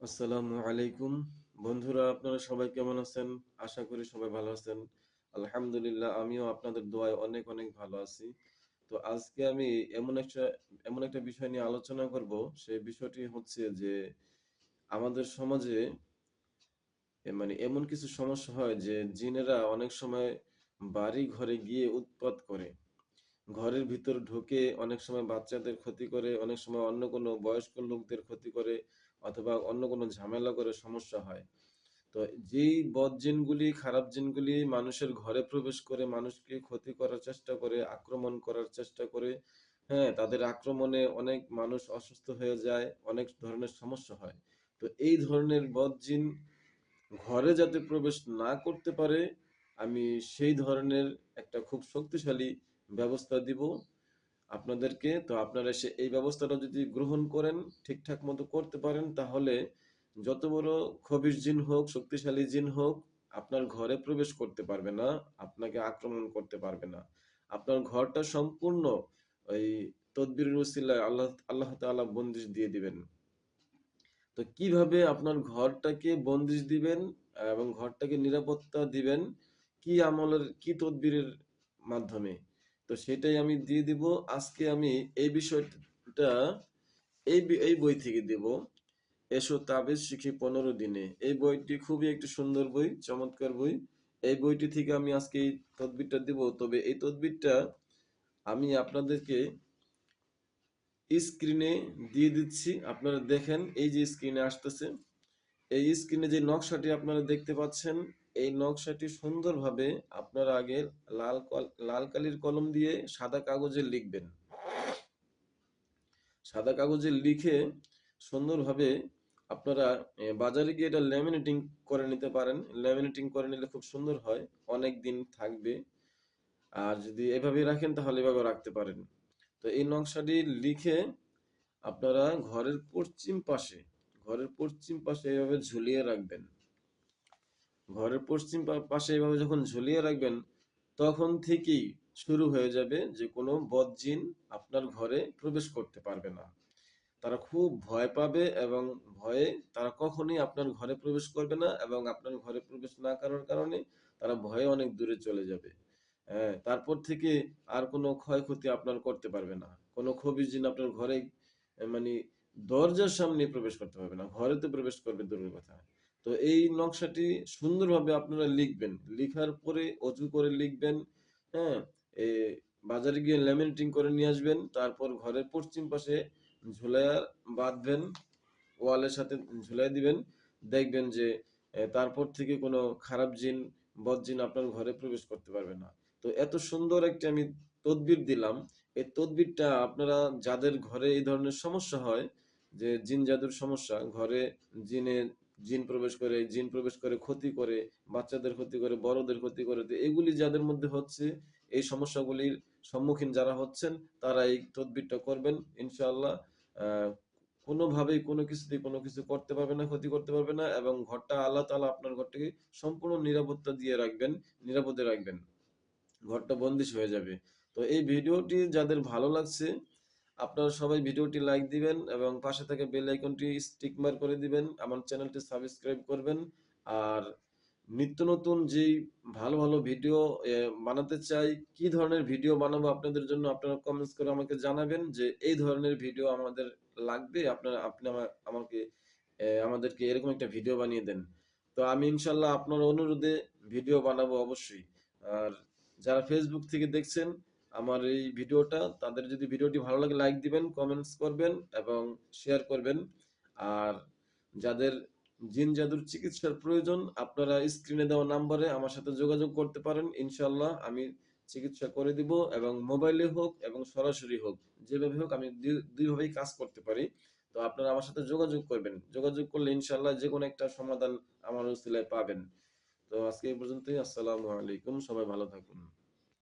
আসসালামু আলাইকুম। বন্ধুরা, আপনারা সবাই কেমন আছেন? আশা করি সবাই ভালো আছেন। আলহামদুলিল্লাহ, আমিও আপনাদের দোয়ায় অনেক অনেক ভালো আছি। তো আজকে আমি এমন একটা এমন একটা বিষয় নিয়ে আলোচনা করব। সেই বিষয়টি হচ্ছে যে, আমাদের সমাজে মানে এমন কিছু সমস্যা হয় যে, জিনেরা অনেক সময় বাড়ি ঘরে গিয়ে উৎপাত করে। ঘরের ভিতর ঢুকে অনেক সময় বাচ্চাদের ক্ষতি করে, অনেক সময় অন্য কোনো বয়স্ক লোকদের ক্ষতি করে। অথবা অন্য কোনো ঝামেলা করে সমস্যা হয়। তো যেই বদ জিনগুলি, খারাপ জিনগুলি মানুষের ঘরে প্রবেশ করে মানুষকে ক্ষতি করার চেষ্টা করে, আক্রমণ করার চেষ্টা করে হ্যাঁ তাদের আক্রমণে অনেক মানুষ অসুস্থ হয়ে যায়, অনেক ধরনের সমস্যা হয়। তো এই ধরনের বদ জিন ঘরে যাতে প্রবেশ না করতে পারে, আমি সেই ধরনের একটা খুব শক্তিশালী ব্যবস্থা দিব। আপনাদেরকে, তো আপনারা সে, এই ব্যবস্থাটা যদি গ্রহণ করেন, ঠিকঠাক মতো করতে পারেন, তাহলে যত বড় খবির জিন হোক, শক্তিশালী জিন হোক, আপনার ঘরে প্রবেশ করতে পারবে না, আপনাকে আক্রমণ করতে পারবে না। আপনার ঘরটা সম্পূর্ণ ওই তদবির উসিলায় আল্লাহ আল্লাহ তাআলা বন্দিশ দিয়ে দিবেন। তো কীভাবে আপনার ঘরটাকে বন্দিশ দিবেন এবং ঘরটাকে নিরাপত্তা দিবেন, কি আমলের, কি তদবিরের মাধ্যমে? তো সেটাই আমি দিয়ে দিব। আজকে আমি এই বিষয়টা, এই এই বই থেকে দেব। এসো তাবিজ শিখি পনেরো দিনে। এই বইটি খুবই একটি সুন্দর বই, চমৎকার বই। এই বইটি থেকে আমি আজকে এই তদবিরটা দিব। তবে এই তদবিরটা আমি আপনাদেরকে স্ক্রিনে দিয়ে দিচ্ছি। আপনারা দেখেন, এই যে স্ক্রিনে আসতেছে। এই স্ক্রিনে যে নকশাটি আপনারা দেখতে পাচ্ছেন এই নকশাটি সুন্দরভাবে আপনার আগে লাল লাল কালির কলম দিয়ে সাদা কাগজে লিখবেন। সাদা কাগজে লিখে সুন্দরভাবে আপনারা বাজারে গিয়ে এটা ল্যামিনেটিং করে নিতে পারেন। ল্যামিনেটিং করে নিলে খুব সুন্দর হয়, অনেক দিন থাকবে। আর যদি এভাবে রাখেন তাহলে এভাবে রাখতে পারেন। তো এই নকশাটি লিখে আপনারা ঘরের পশ্চিম পাশে, ঘরের পশ্চিম পাশে এভাবে ঝুলিয়ে রাখবেন। ঘরের পশ্চিম পাশে এভাবে যখন ঝুলিয়ে রাখবেন, তখন থেকেই শুরু হয়ে যাবে যে কোনো বদজিন আপনার ঘরে প্রবেশ করতে পারবে না। তারা খুব ভয় পাবে এবং ভয়ে তারা কখনোই আপনার ঘরে প্রবেশ করবে না এবং আপনার ঘরে প্রবেশ না করার কারণে তারা ভয়ে অনেক দূরে চলে যাবে। হ্যাঁ তারপর থেকে আর কোনো ক্ষয়ক্ষতি আপনার করতে পারবে না। কোনো খবির জিন আপনার ঘরে মানে দরজার সামনে প্রবেশ করতে পারবে না। ঘরে তো প্রবেশ করবে দূরের কথা। তো এই নকশাটি সুন্দরভাবে আপনারা লিখবেন। লিখার পরে অজু করে লিখবেন হ্যাঁ? বাজারে গিয়ে ল্যামিনেটিং করে নিয়ে আসবেন, তারপর ঘরের পশ্চিম পাশে ঝুলাইয়া বাঁধবেন, ওয়ালের সাথে ঝুলাই দিবেন। দেখবেন যে তারপর থেকে কোনো খারাপ জিন, বদ জিন আপনার ঘরে প্রবেশ করতে পারবে না। তো এত সুন্দর একটি আমি তদবির দিলাম। এই তদবিরটা আপনারা যাদের ঘরে এই ধরনের সমস্যা হয়, যে জিন জাদুর সমস্যা, ঘরে জিনের জিন প্রবেশ করে, জিন প্রবেশ করে ক্ষতি করে, বাচ্চাদের ক্ষতি করে, বড়দের ক্ষতি করে। তো এগুলি যাদের মধ্যে হচ্ছে, এই সমস্যাগুলির সম্মুখীন যারা হচ্ছেন, তারা এই তদবিরটা করবেন, ইনশাআল্লাহ। কোনোভাবেই কোনো কিছুতেই কোনো কিছু করতে পারবে না, ক্ষতি করতে পারবে না, এবং ঘরটা আল্লাহ তালা আপনার ঘরটাকে সম্পূর্ণ নিরাপত্তা দিয়ে রাখবেন, নিরাপদে রাখবেন। ঘরটা বন্দিশ হয়ে যাবে। তো এই ভিডিওটি যাদের ভালো লাগছে আপনারা সবাই ভিডিওটি লাইক দিবেন এবং পাশে থেকে বেল আইকনটি স্টিক মার করে দিবেন। আমার চ্যানেলটি সাবস্ক্রাইব করবেন। আর নিত্য নতুন যেই ভালো ভালো ভিডিও বানাতে চাই, কি ধরনের ভিডিও বানাবো আপনাদের জন্য আপনারা কমেন্টস করে আমাকে জানাবেন যে এই ধরনের ভিডিও আমাদের লাগবে। আপনারা, আপনি আমা- আমাকে আমাদেরকে এরকম একটা ভিডিও বানিয়ে দেন। তো আমি ইনশাল্লাহ আপনার অনুরোধে ভিডিও বানাবো অবশ্যই। আর যারা ফেসবুক থেকে দেখছেন আমার এই ভিডিওটা, তাদের যদি ভিডিওটি ভালো লাগে লাইক দিবেন কমেন্টস করবেন এবং শেয়ার করবেন। আর যাদের জিন জাদুর চিকিৎসার প্রয়োজন, আপনারা স্ক্রিনে দেওয়া নাম্বারে আমার সাথে যোগাযোগ করতে পারেন ইনশাল্লাহ আমি চিকিৎসা করে দিব এবং মোবাইলে হোক এবং সরাসরি হোক, যেভাবে হোক আমি দুই- দুইভাবেই কাজ করতে পারি। তো আপনারা আমার সাথে যোগাযোগ করবেন। যোগাযোগ করলে ইনশাল্লাহ যে কোনো একটা সমাধান আমার উসিলায় পাবেন। তো আজকে এই পর্যন্তই, আসসালামু আলাইকুম, সবাই ভালো থাকুন।